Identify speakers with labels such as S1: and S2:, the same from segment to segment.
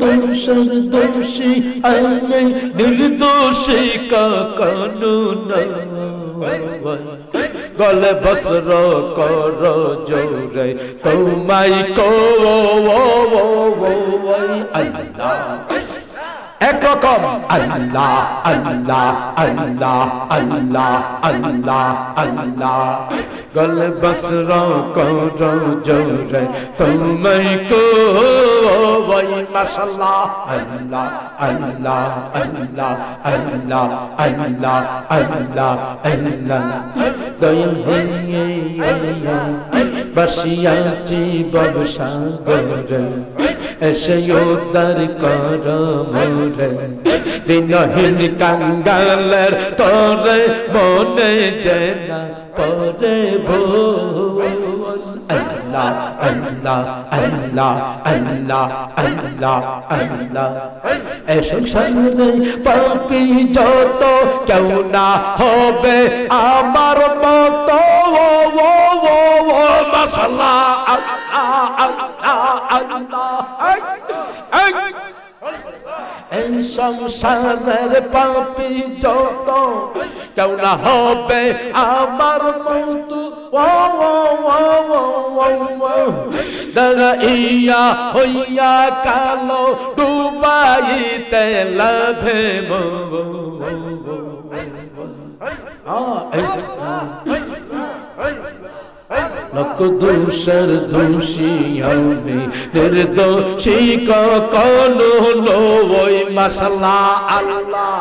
S1: দোষর দোষী আমি নির্দোষী কখনো গলে বসর কর জোরে তোমাই কো আল্লাহ। একরকম আল্লাহ আল্লাহ আল্লাহ আল্লাহ আল্লাহ আল্লাহ। গল কর জোরে তুমি কো ওই মাশাল্লাহ। আল্লাহ আল্লাহ আল্লাহ আল্লাহ আল্লাহ আল্লাহ আল্লাহ। দয়াল হইয়ে বসিয়াছি ব্যবসা গরে এসে উদ্ধার কর দিনহীন কাঙ্গালের তোরে মনে সামনে পাপি যত, কেউ না হবে আমার মতো। ও আল্লাহ আল্লাহ আল্লাহ। এই সংসারের পাপি যত কেউ না হবে আমার মতো। দাঁড়াইয়া হইয়া কালো ডুবাইতে লাভে লক দোষর দোষী আমি নির্দোষী কখনো ওই মশলা আল্লাহ।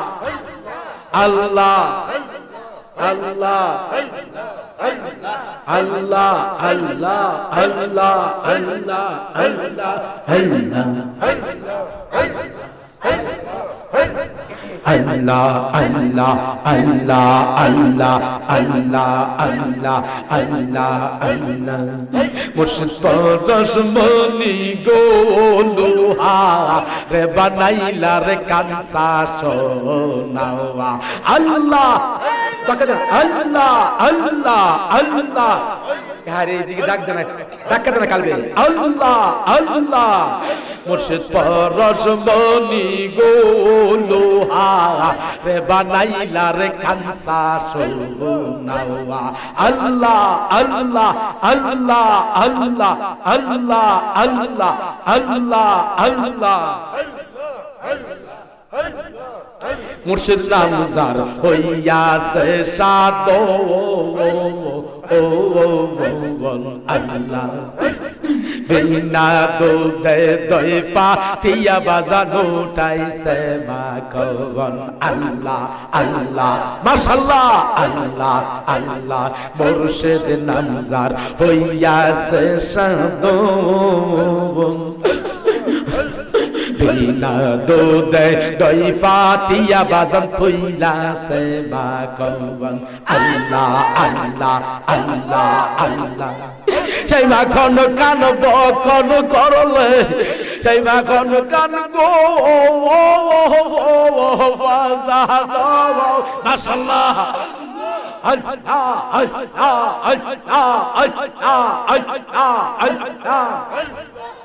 S1: আল্লাহ আল্লাহ আল্লাহ আল্লাহ আল্লাহ আল্লাহ আল্লাহ আল্লাহ। আল্লাহ আল্লাহ আল্লাহ আল্লাহ আল্লাহ আল্লাহ আল্লাহ মুর্শিদ পরশ মনি গো লোহা, রে বানাইলা রে কানসা সোনাওয়া। আল্লাহ আল্লাহ আল্লাহ আল্লাহ। আরে এদিকে ডাক দেনা ডাক দেনা কালবে। আল্লাহ আল্লাহ মুর্শিদ পরশমনি গো লোহা রে বানাইলা রে কানসা সোনাওয়া আল্লাহ আল্লাহ আল্লাহ আল্লাহ আল্লাহ। আল্লাহ আল্লাহ আল্লাহ। মুর্শিদ নামজার হইয়াছে সাদ। ও আল্লাহ। বিনা দুধে দই পাতিয়া বাজানো উঠাইছে মাখন। আল্লাহ আল্লাহ মাশাল্লাহ আল্লাহ আল্লাহ, মুর্শিদ নামজার হইয়াছে সাদ। বিনা দুধে দই ফাতিয়া বাজান থইলা সে মাখন আল্লাহ আল্লাহ আল্লাহ আল্লাহ। সেই মাখন কান বকন করলে, সেই মাখন কান গো মাশাল্লাহ আল্লাহ আল্লাহ আল্লাহ আল্লাহ আল্লাহ আল্লাহ।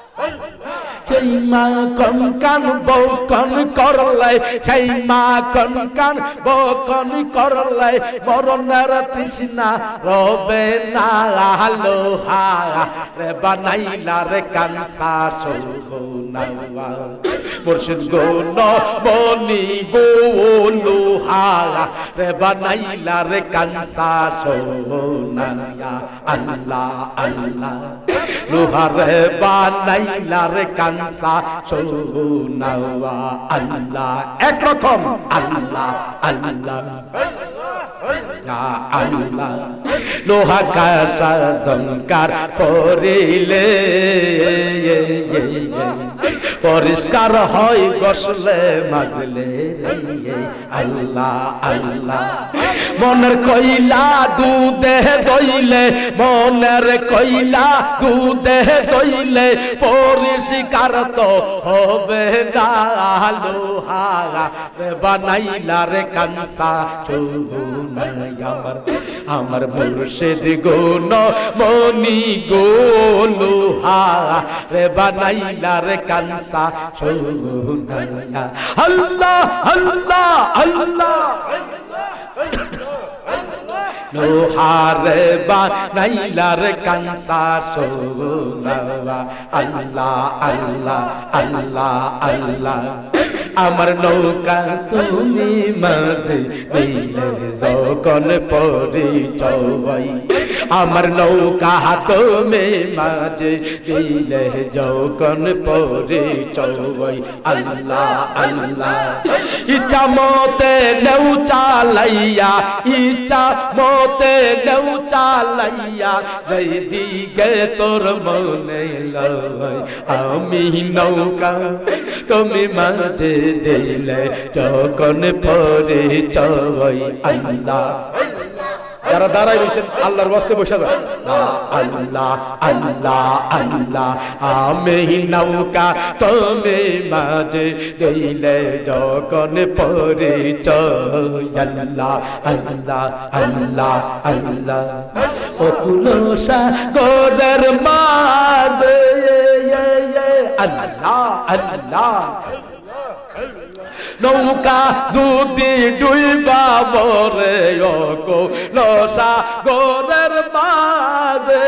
S1: সেই মা কন কান বকন করলে সেই মা কন কান বকন করলে মরণের তৃষ্ণা রবে না আলো রে বানাইলা রে কানসা সোনাওয়া মুর্শিদ গো মনি গো লোহা রে বানাইলা রে কানসা সোনায়া, আল্লাহ আল্লাহ। লোহা রে বানাইলা রে কানসা সোনাওয়া আল্লাহ। একরকম আল্লাহ আল্লাহ। আল্লাহ লোহা কাসা জঙ্কার করিলে। পরিষ্কার হয় গসলে মাজলে আল্লাহ আল্লাহ। মনের কইলা দুধে দইলে, মনের কইলা দুধে দইলে, পরিষ্কার তো হবে না। লোহা রে বানাইলা রে কানসা আমার। আমার মুর্শিদ গুণ মনি গো লোহা রে বানাইলা রে কানসা সা সোনাইয়া আল্লাহ আল্লাহ আল্লাহ। লোহার বানাইলার কাঁসা সোনাওয়া আল্লাহ আল্লাহ আল্লাহ আল্লাহ। আমার নৌকা তুমি মাঝে দিলে যখন পরিচয় আমার নৌকা তুমি মাঝে দিলে যখন পরিচয় আল্লাহ আল্লাহ, ইচ্ছা মতে নেউ চালাইয়া, ইচ্ছা মতে নেউ চালাইয়া, যেই দিকে তোর মনে লয়, আমি নৌকা তুমি মাঝে দিলে যখন পরিচয় আল্লাহ। যারা দাঁড়াই রয়েছেন, আল্লাহর বস্তে বসে আল্লাহ আল্লাহ আল্লাহ, আমি নৌকা তুমি মাঝে দিলে যখন পরিচয় আল্লাহ। আল্লাহ আল্লাহ আল্লাহ। ও কুলসা গোদের মাঝে আল্লাহ আল্লাহ নৌকা যদি ডুইবা বরে অকো লসা গোরের মাঝে।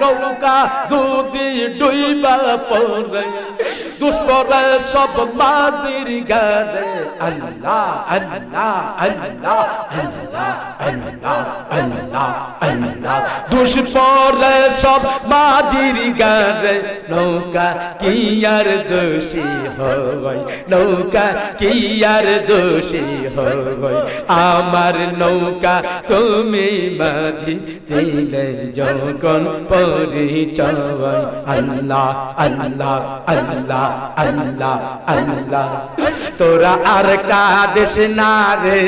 S1: নৌকা যদি ডুইবা পরে দুষ্পরে সব মাঝির গানে, আল্লাহ আল্লাহ আল্লাহ আল্লাহ আল্লাহ আল্লাহ আল্লাহ। দুষ্পরে সব মাঝির গানে, নৌকা কি আর দোষী হয়? নৌকা কি আর দোষী হয়? আমার নৌকা তুমি মাঝি দিলে, যখন পরিচয় আল্লাহ আল্লাহ আল্লাহ আল্লাহ আল্লাহ। তোরা আর কাদেশ না রে,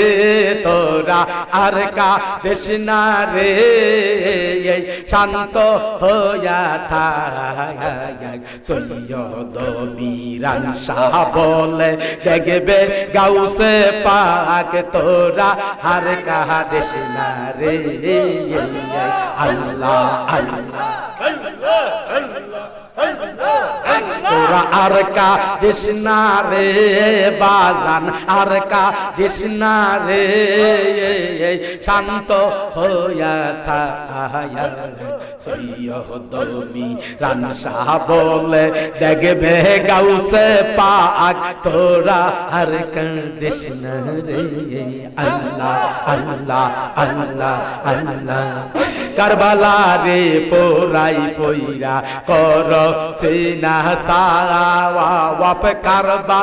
S1: তোরা আর কাদেশ না রে। এই শান্ত হইয়া থাক। সৈয়দ বীরান শাহ বলে, দেখবে গাউসে পাক, তোরা আর কাদেশ না রে। আল্লাহ আল্লাহ। তোরা আর কা দেশনা রে বাজান, আর কা দেশনা রে শান্ত হইয়া থায়া। সৈয়দমি রানসা বলে, দেখবে গাউসে পাক। তোরা আর কা দেশনা রে, আল্লাহ আল্লাহ আল্লাহ আল্লাহ। কারবালারে পোরাই পইরা কর সেনা সাওয়া। বাপ কারবা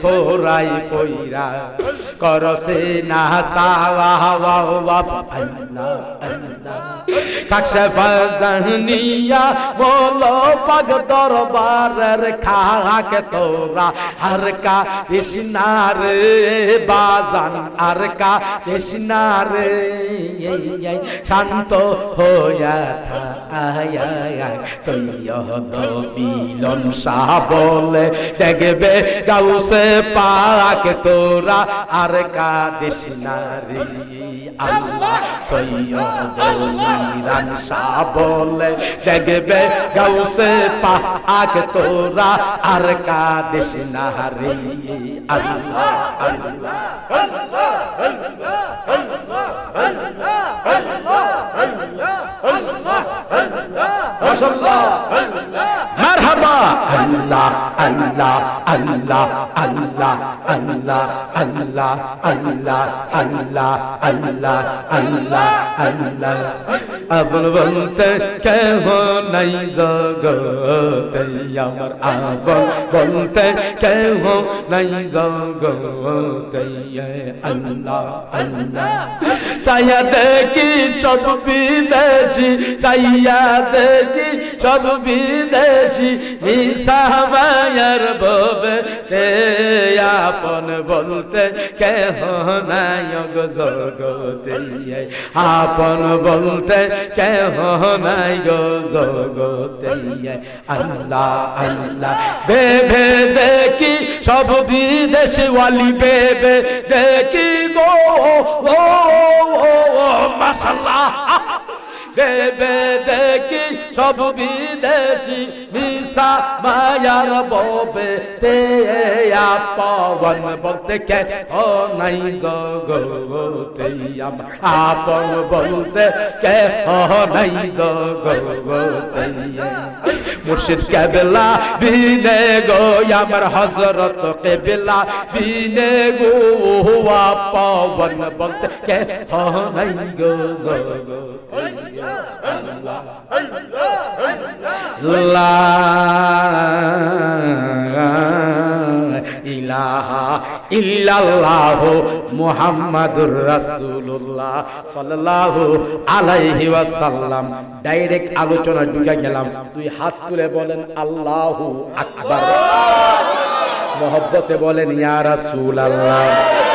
S1: ফোরাই ফইরা। করসে না সাওয়া বাপ আল্লাহ বলো পাগ দরবারের তোরা। কৃষ্ণার বাজান, আর কা কৃষ্ণার শান্ত হইয়া থা আয়া। সৈয়দ মিলন সাবর বলে দেখবে গাউসে পাক তোরা আর কা কৃষ্ণারে আল্লাহ সৈয়দ শাহ বলে দেখবে গাউসে পাক তোরা আর কা কৃষ্ণারে আল্লাহ আল্লাহ আল্লাহ আল্লাহ আল্লাহ আল্লাহ আল্লাহ আল্লাহ আল্লাহ আল্লাহ আল্লাহ আল্লাহ আপন বলতে কেহ নাই জগতে আমার আপন বলতে কেহ নাই জগতে আল্লাহ আল্লাহ সায়া দেখি সব বিদেশি সাইয়া দেখি সব বিদেশি মিসাবায়ার তে আপন বলতে কেহ নাই গো জগতে আপন বলতে কেহ নাই গো জগতে আল্লাহ আল্লাহ, বেবে দেখি সব বিদেশি ওয়ালি বেবে দেখি গো ও, মাশাল্লাহ। দেবে দেখি সব বিদেশি মিশা মায়ার ববে তে আপন বলতে কে? ও নাই জগতে আপন বলতে কে? ও নাই জগতে মুর্শিদ কেবলা বিনে গো, আমার হজরত কেবলা বিনে গো পাবন বলতে কে? ও নাই গো ইলাহা ইল্লাল্লাহ মুহাম্মাদুর রাসূলুল্লাহ সাল্লাল্লাহু আলাইহি ওয়াসাল্লাম। ডাইরেক্ট আলোচনা ঢুকে গেলাম। তুই হাত তুলে বলেন, আল্লাহু আকবার। মহব্বতে বলেন, ইয়া রাসূলুল্লাহ।